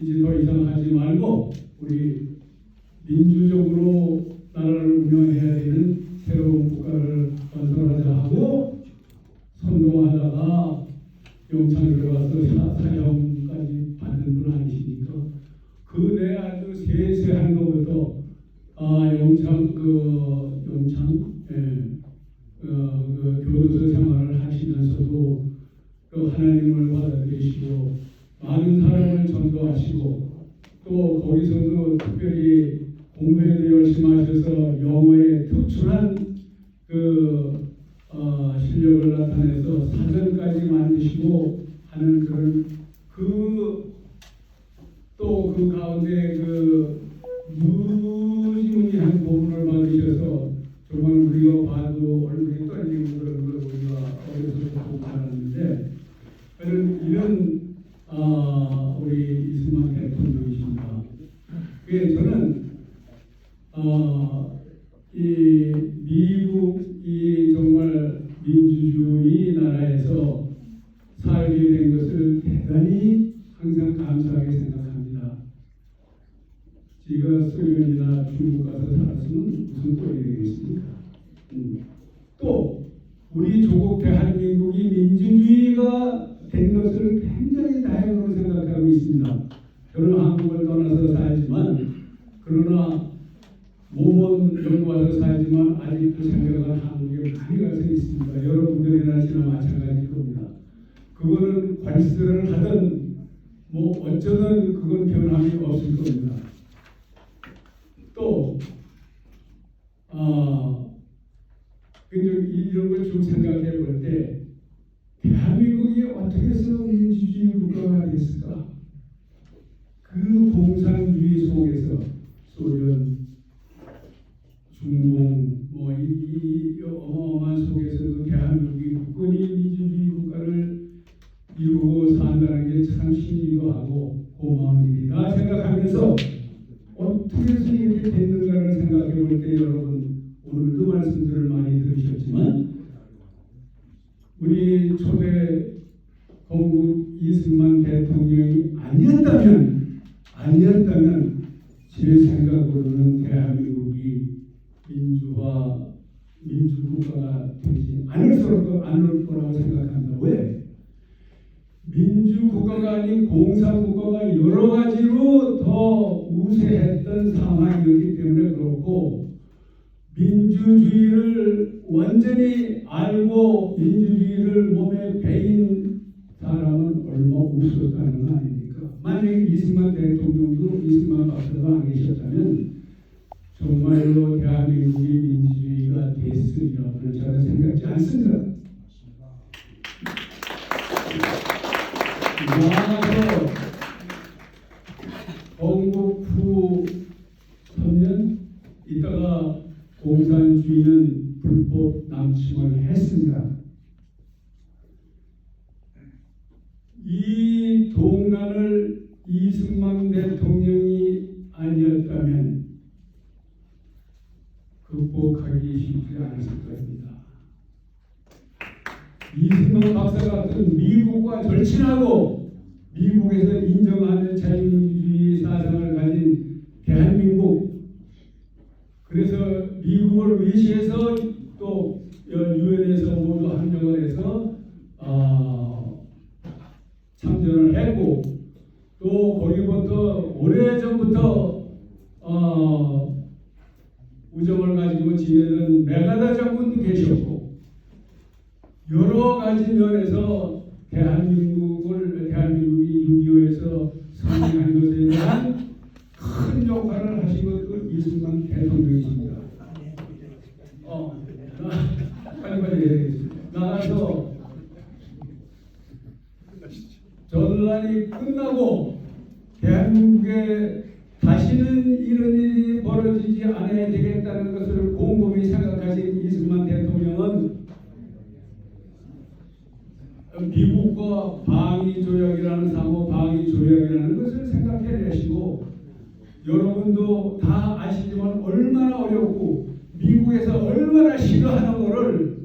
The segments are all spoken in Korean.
이제 더 이상 하지 말고 우리 민주적으로 나라를 운영해야 되는 새로운 국가를 건설하자 하고 선동하다가 영창 들어가서 사- 사형까지 받은 분 아니십니까? 그내 아주 세세한 것부터 아 영창 그 영창 예, 어, 그 교도소 생활을 하시면서도 그 하나님을 받아들이시고 많은 사람을 전도하시고 또 거기서도 특별히 공부에도 열심히 하셔서 영어에 특출한 그 어, 실력을 나타내서 사전까지 만드시고 하는 그런 그 또그 가운데 그 무지무지한 도움을 받으셔서 정말 우리가 봐도 얼굴이 떨리는 그런 걸 우리가 어려서부터 보고 알았는데 이런 이런 아 우리 이승만 대통령이십니다. 그게 저는 어, 이 미국 이 정말 민주주의 나라에서 살게 된 것을 대단히 항상 감사하게 생각합니다. 제가 소련이나 중국 가서 살았으면 무슨 꼴이 되겠습니까? 음. 또 우리 조국 대한민국이 민주주의가 된 것을 굉장히 다행으로 생각하고 있습니다. 저는 한국을 떠나서 살지만 그러나 몸은 와서 살지만 아직도 생각은 한국에 많이 가서 있습니다. 여러분들이나 저나 마찬가지일 겁니다. 그거는 관세를 하든 뭐 어쩌든 그건 변함이 없을 겁니다. 또 아, 근데 이런 걸 좀 생각해 볼 때 대한민국이 어떻게 해서 민주주의 국가가 됐을까? 그 공산주의 속에서 신기도 하고 고마운 일이다 생각하면서 어떻게 이렇게 됐는가를 생각해 볼 때 여러분 오늘도 말씀들을 많이 들으셨지만 우리 초대 건국 이승만 대통령이 아니었다면 아니었다면 제 생각으로는 대한민국이 민주화 민주국가가 되지 않을 수 않을 거라고 생각합니다. 왜? 민주국가가 아닌 공산국가가 여러 가지로 더 우세했던 상황이었기 때문에 그렇고 민주주의를 완전히 알고 민주주의를 몸에 배인 사람은 얼마 없었다는 거 아닙니까? 만약에 이승만 대통령도 이승만 박사가 안 계셨다면 정말로 대한민국이 민주주의가 됐으리라고는 저는 생각지 않습니다. 나아가서 건국 후 3년 있다가 공산주의는 불법 남침을 했습니다. 이 동란을 이승만 대통령이 아니었다면 극복하기 쉽지 않았을 겁니다. 이승만 박사 같은 미국과 절친하고 미국에서 인정하는 자유민주주의 사상을 가진 대한민국. 그래서 미국을 의시해서 또 유엔에서 모두 합력을 해서 어, 참전을 했고 또 거기부터 오래전부터 어, 우정을 가지고 지내는 메가다 장군도 계셨고 여러 가지 면에서 대한민국을 대한민국이 6.25에서 승리한 것에 대한 큰 역할을 하신 것은 이승만 대통령이십니다. 어, 나, 빨리 빨리 해야겠습니다. 나가서 전란이 끝나고 대한민국에 다시는 이런 일이 벌어지지 않아야 되겠다는 것을 곰곰이 생각하신 이승만 대통령은 미국과 방위 조약이라는 상호 방위 조약이라는 것을 생각해 내시고 여러분도 다 아시지만 얼마나 어렵고 미국에서 얼마나 싫어하는 것을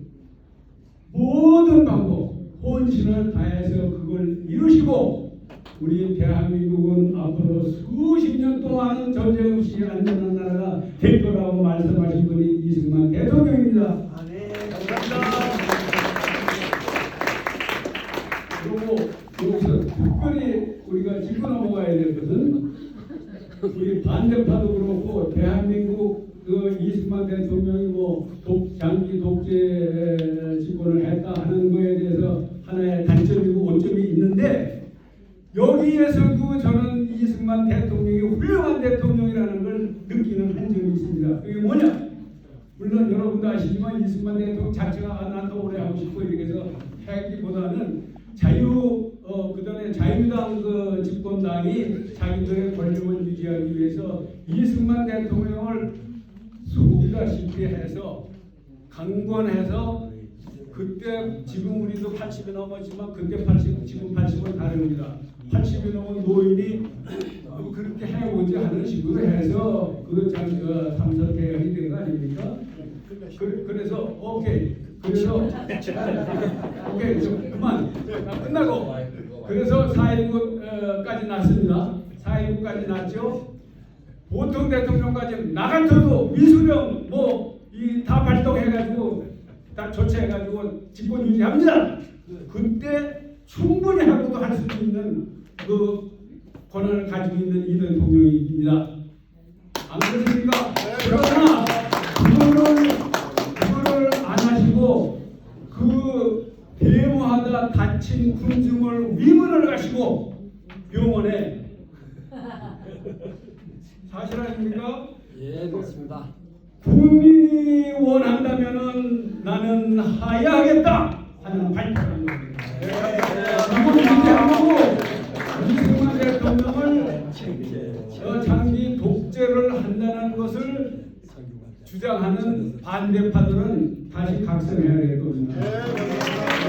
모든 방법 혼신을 다해서 그걸 이루시고 우리 대한민국은 앞으로 평화는 전쟁 없이 안전한 나라가 될 거라고 말씀하신 분이 이승만 그리고 여기서 특별히 우리가 짚고 넘어가야 될 것은 우리 반대파도 그렇고 대한민국 그 이승만 대통령이 뭐 독, 장기 독재 집권을 했다 하는 거에 대해서 하나의 단점이고 오점이 있는데 여기에서도 저는 이승만 대통령이 훌륭한 대통령이라는 걸 느끼는 한 점이 있습니다. 그게 뭐냐? 물론 여러분도 아시지만 이승만 대통령 자체가 아, 난더 오래 하고 싶고 이렇게 해서 하기보다는 자유 어 그다음에 자유당 그 집권당이 자기들의 권력을 유지하기 위해서 이승만 대통령을 속이다시피 해서 강권해서 그때 지금 우리도 80이 넘었지만 그때 80 지금 80은 다릅니다. 80이 넘은 노인이 어, 그렇게 해오지 않은 식으로 해서 그장 어, 삼선 개혁이 된 거 아닙니까? 그, 그래서 오케이 그래서 오케이 좀 그만 자, 끝나고 그래서 4.19까지 났습니다. 4.19까지 났죠. 보통 대통령까지 나 같아도 미수령 뭐 이 다 발동해가지고 다 조치해가지고 집권 유지합니다. 그때 충분히 하고도 할 수 있는 그 권한을 가지고 있는 이 대통령입니다. 가시고 병원에 사실 아닙니까? 예, 그렇습니다. 국민이 원한다면은 나는 하야하겠다 하는 발표를 합니다. 이걸 기대하고 이승만 대통령을 어, 장기 독재를 한다는 것을 주장하는 반대파들은 다시 각성해야 될 겁니다.